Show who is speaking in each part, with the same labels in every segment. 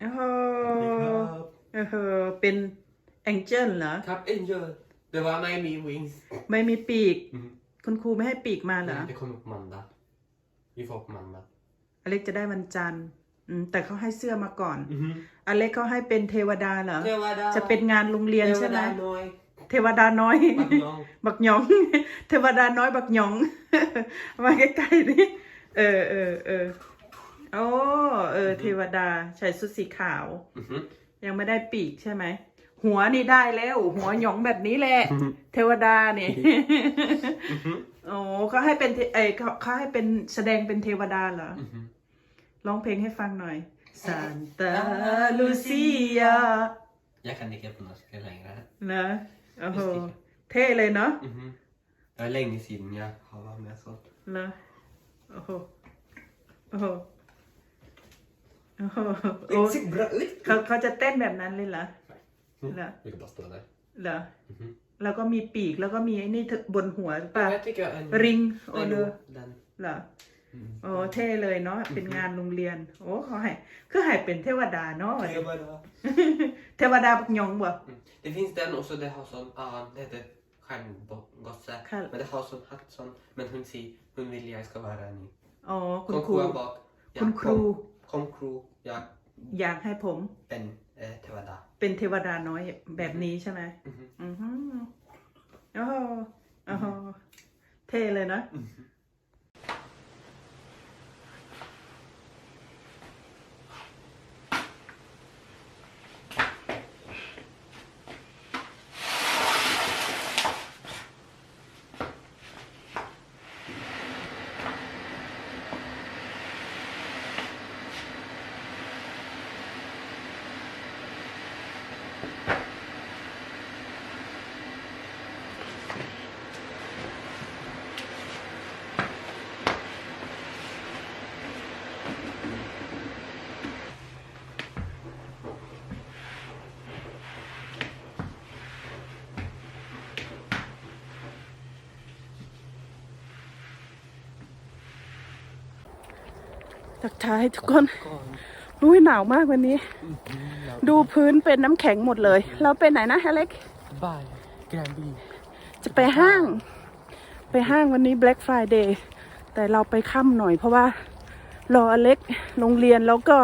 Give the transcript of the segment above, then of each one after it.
Speaker 1: โอ้โห
Speaker 2: ครับ
Speaker 1: โอ้โหเป็นแองเจิลเหรอ
Speaker 2: ครับ Angel det var mig med wings
Speaker 1: ไม่มีปีก
Speaker 2: mm.
Speaker 1: คุณครูไม่ให้ปีกมาเหรอ
Speaker 2: det kommer på måndag vi får på måndag
Speaker 1: อเล็กจะได้วันจันทร์อืมแต่เขาให้เสื้อมาก่อน
Speaker 2: mm.
Speaker 1: อเล็กเขาให้เป็นเทวดาเหรอ
Speaker 2: det var där
Speaker 1: จะเป็นงานโรงเรียนใช่ไหม
Speaker 2: น้อย
Speaker 1: เทวดาน้อย
Speaker 2: Bagnon
Speaker 1: บักหยอง เทวดาน้อยบักหยอง มาใกล้ๆนี่เออเออเออ โอ้เออ เทวดาใส่ชุดสีขาว
Speaker 2: Mhm.
Speaker 1: ยังไม่ได้ปีกใช่ไหม หัวนี่ได้แล้ว หัวหยองแบบนี้แหละเทวดาเนี่ย
Speaker 2: Mhm.
Speaker 1: โอ้เขาให้เป็นเทเอยเขาเขาให้เป็นแสดงเป็นเทวดาเหรอ
Speaker 2: Mhm.
Speaker 1: ร้องเพลงให้ฟังหน่อย ซานตาลูเซีย
Speaker 2: Jag kan inte på norska längre
Speaker 1: นะโอ้โหเท่เลยเนาะ
Speaker 2: Mhm. Det var länge sedan jag har varit med så
Speaker 1: เหรอโอ้โห โอ้โห โอ้โหโอ้
Speaker 2: Det ser bra ut
Speaker 1: เขาเขาจะเต้นแบบนั้นเลยเหรอ
Speaker 2: Mm.
Speaker 1: Là.
Speaker 2: Vi kan bara stå där
Speaker 1: เหรอ
Speaker 2: Mhm.
Speaker 1: แล้วก็มีปีกแล้วก็มีไอ้นี่บนหัวป่ะ
Speaker 2: Jag tycker en
Speaker 1: ริงโอ
Speaker 2: Nej,
Speaker 1: เล
Speaker 2: jo,
Speaker 1: อ
Speaker 2: den
Speaker 1: เหรอ
Speaker 2: mm.
Speaker 1: โอ้เท่เลยเนาะเป็นงานโรงเรียน โอ้เขาให้คือให้เป็นเทวดาเนาะ
Speaker 2: Det är bara
Speaker 1: เทวดาบักหยองบ่
Speaker 2: Mm. Det finns den också, det har sån, ja det heter stjärngosse.
Speaker 1: Kall-
Speaker 2: Men det har sån hatt sån, men hon säger, hon vill jag ska vara en
Speaker 1: อ๋อคุณ
Speaker 2: Kom
Speaker 1: ครู
Speaker 2: kruan bak. Ja,
Speaker 1: คุณครู
Speaker 2: Kom, kom kru, ja,
Speaker 1: อยากให้ผม
Speaker 2: ben, eh, tevada.
Speaker 1: เป็นเทวดาน้อยแบบนี้ใช่ไหม
Speaker 2: Mhm.
Speaker 1: อือฮึโอ้โหโอ้โหเท่เลยนะ ทักทายทุกคนอุ้ยหนาวมากวันนี้ ดูพื้นเป็นน้ำแข็งหมดเลย เราไปไหนนะอเล็ก
Speaker 2: Bye, Granby.
Speaker 1: จะไปห้าง ไปห้างวันนี้ Black Friday แต่เราไปค่ำหน่อยเพราะว่า รออเล็กโรงเรียนแล้วก็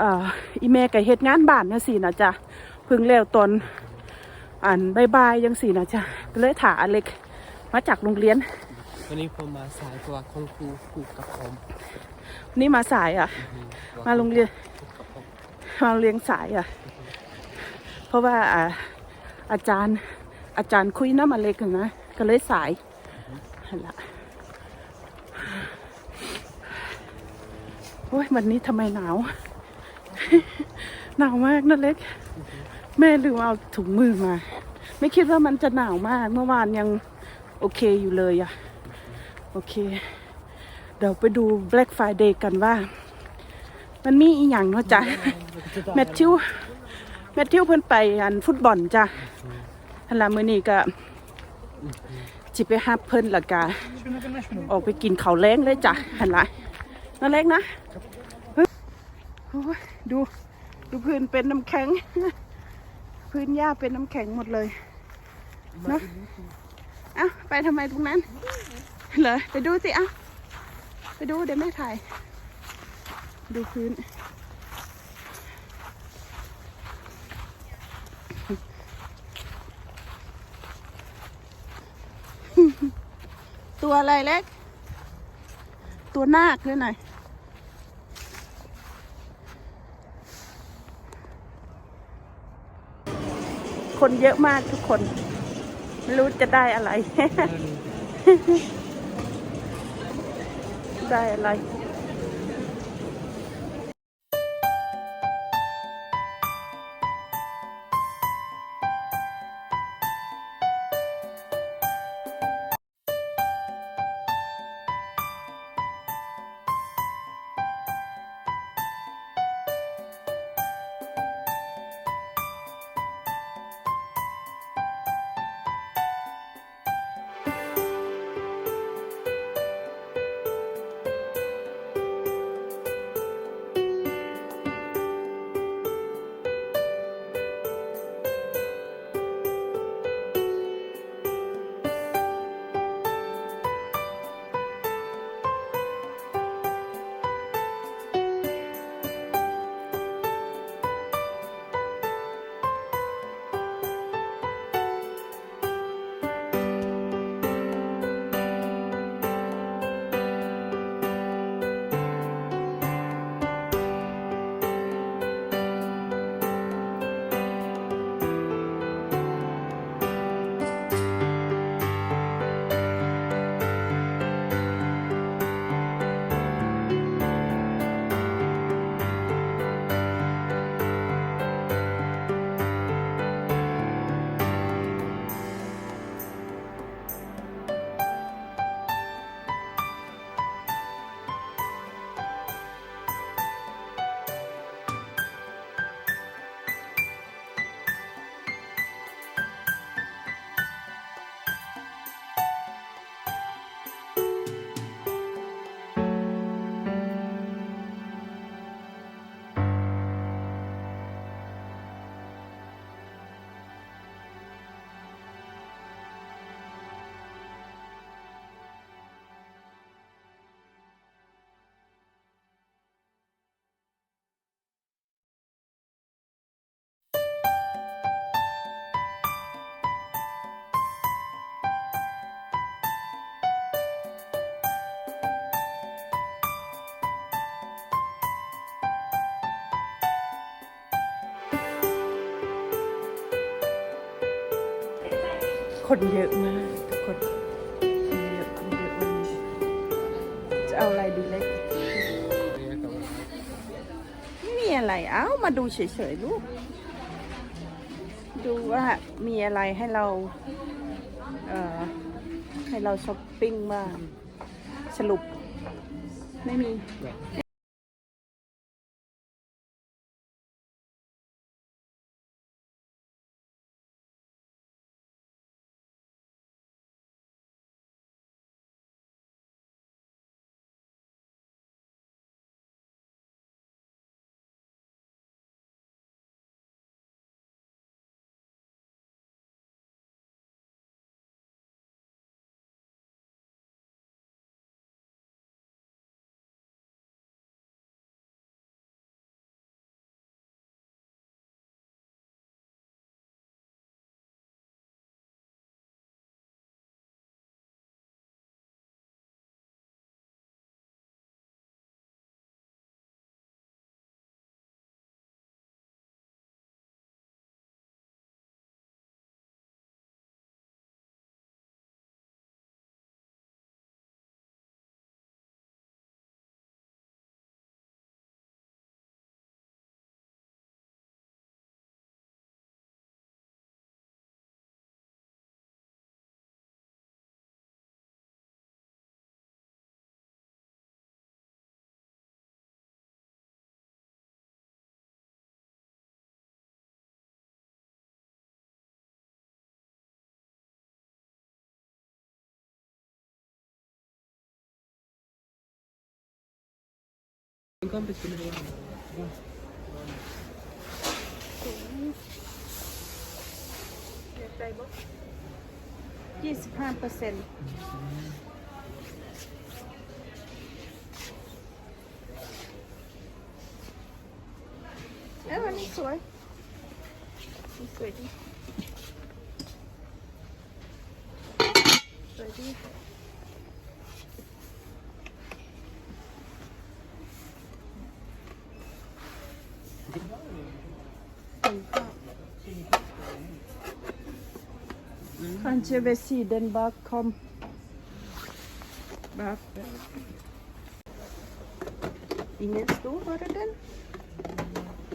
Speaker 1: อ่าอีเมกับเฮ็ดงานบ้านนะสินะจ๊ะเพึ่งแล้วตอนอ่านบายๆยังสินะจ๊ะก็เลยถาอเล็กมาจากโรงเรียน
Speaker 2: วันนี้ผมมาสายเพราะว่าคุณครูพูดกับผม
Speaker 1: นี่มาสายอะ มาโรงเรียน
Speaker 2: กับผม
Speaker 1: มาเรียนสายอะ เพราะว่าอ่าอาจารย์อาจารย์คุยน้ำอเล็กอะนะก็เลยสายนั่นละ โอ้ยวันนี้ทำไมหนาว หนาวมากนะเล็ก แม่ลืมเอาถุงมือมา ไม่คิดว่ามันจะหนาวมาก เมื่อวานยังโอเคอยู่เลยอะโอเค เดี๋ยวไปดู Black Friday กันว่า มันมีอีหยังเนาะจ๊ะแมทธิวแมทธิวเพิ่นไปอันฟุตบอลจ้ะฮันละมื้อนี้ก็จิไปฮับเพิ่นและกะออกไปกินข้าวแล้งเลยจ้ะหันละ นั่นเล็กนะดู ดูพื้นเป็นน้ำแข็ง พื้นหญ้าเป็นน้ำแข็งหมดเลยเนาะเอ้าไปทำไมตรงนั้นเหรอไปดูสิเอ้าไปดูเดี๋ยวแม่ถ่าย ดูพื้น ตัวอะไรเล็ก ตัวนาคด้วยหน่อย คนเยอะมากทุกคน ไม่รู้จะได้อะไร ได้อะไร คนเยอะมากทุกคนคนเยอะคนเยอะวันนี้จะเอาอะไรดีเล็ก ไม่มีอะไร เอ้า มาดูเฉยๆลูก ดูว่ามีอะไรให้เรา เอ่อ ให้เราช้อปปิ้งบ้าง สรุป ไม่มี
Speaker 2: kompis skulle det vara.
Speaker 1: ยี่สิบห้าเปอร์เซ็นต์เอ้ยวันนี้สวยนี่สวยดีสวยดี Kanske vid sidan bakom. Bak. Ingen stor, var det den?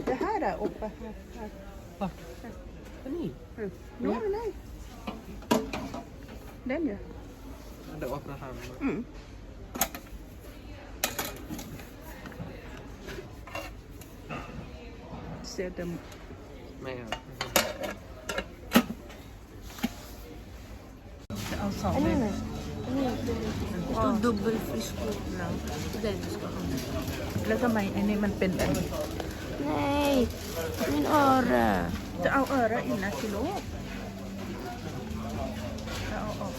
Speaker 1: Det här är uppe här. här.
Speaker 2: Vart? Ni?
Speaker 1: Mm. Nej, nej. Den ja.
Speaker 2: Det öppnar han.
Speaker 1: Mm. เอาสอง
Speaker 3: อัน
Speaker 1: เล
Speaker 3: นี้
Speaker 1: ย
Speaker 3: อะไรอันนี้คือตัวดับเบิลฟิชโคแล้วเดนส์ก็เอา
Speaker 1: แล้วทำไมอันนี้มันเป็นแบบนี้
Speaker 3: Nej, min öra.
Speaker 1: จะเอาเออแล้วอีกนะกิโลจะเอาออก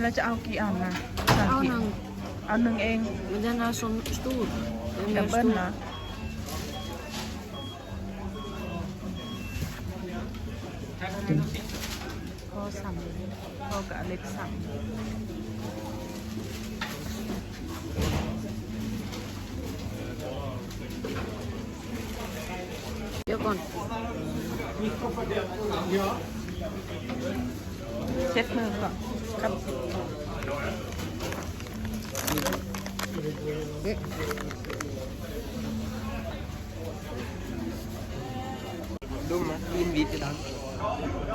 Speaker 1: แล้วจะเอากี่อันนะสาม
Speaker 3: เอา
Speaker 1: กี่
Speaker 3: หนึ่ง
Speaker 1: เอาหนึ่งเอง
Speaker 3: Men den är så stor. Den
Speaker 1: ดั
Speaker 3: är
Speaker 1: บเบิ้ล
Speaker 3: stor.
Speaker 1: นะพ่อสั่งพ่อกับอเล็กสั่ง
Speaker 3: Jag går.
Speaker 1: เช็ดมือก่อน ครับ
Speaker 2: Dumma, invit idag.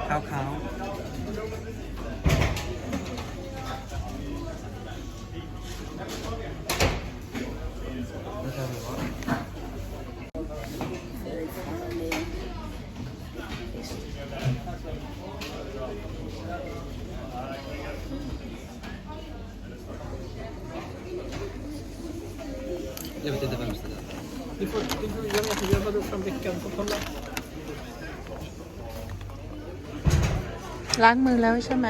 Speaker 2: Kakao. Vad
Speaker 1: ล้างมือแล้วใช่ไหม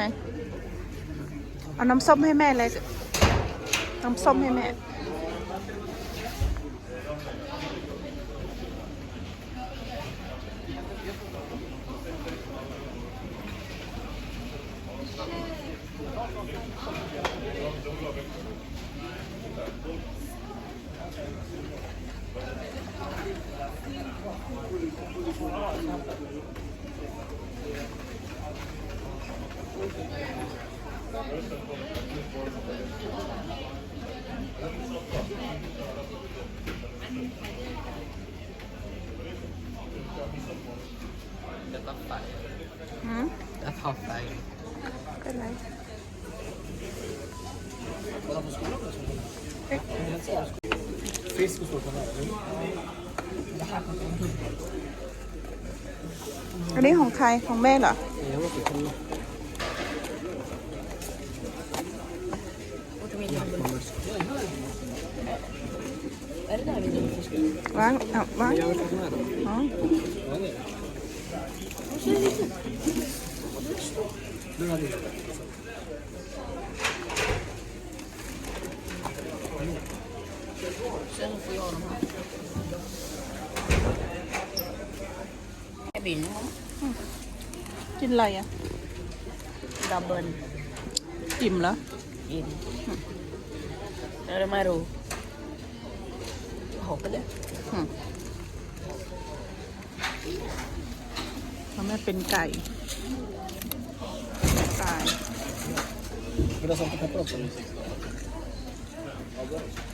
Speaker 1: เอาน้ำส้มให้แม่เลย น้ำส้มให้แม่
Speaker 2: เ Det tar färg.
Speaker 1: หืม
Speaker 2: Det tar färg.
Speaker 1: เป็นไร
Speaker 2: Vadå på skolan eller skolan? Fisk och stort
Speaker 1: อันนี้ของใครของแม่เหรอ
Speaker 2: Jag måste kolla.
Speaker 1: วางอะวาง
Speaker 2: Jag vet inte vad som är då.
Speaker 1: อ๋อ
Speaker 2: Vad är det? Den hade inte.
Speaker 3: Sen får jag de här. Jag vill ha
Speaker 1: กินอะไรอะ
Speaker 3: dubbel
Speaker 1: อิ่มเหรอ
Speaker 3: in. När de är ro. Jag hoppas det.
Speaker 1: เพราะแม่เป็นไก่ตาย
Speaker 2: Vill du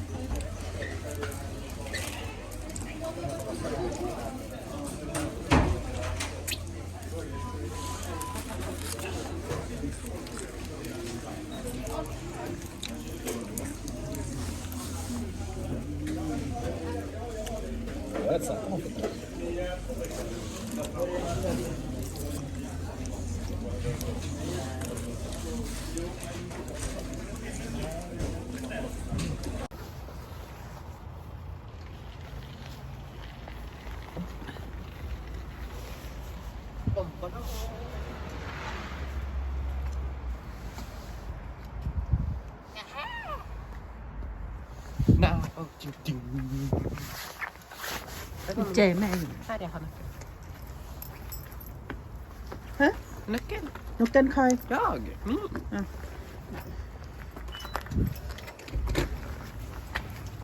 Speaker 2: That's a confidence. Now, oh, ding, ding.
Speaker 1: เจแม่อยู่
Speaker 2: Här är han.
Speaker 1: ฮะ
Speaker 2: Nyckeln.
Speaker 1: นกเต้นใคร
Speaker 2: Jag. Mm.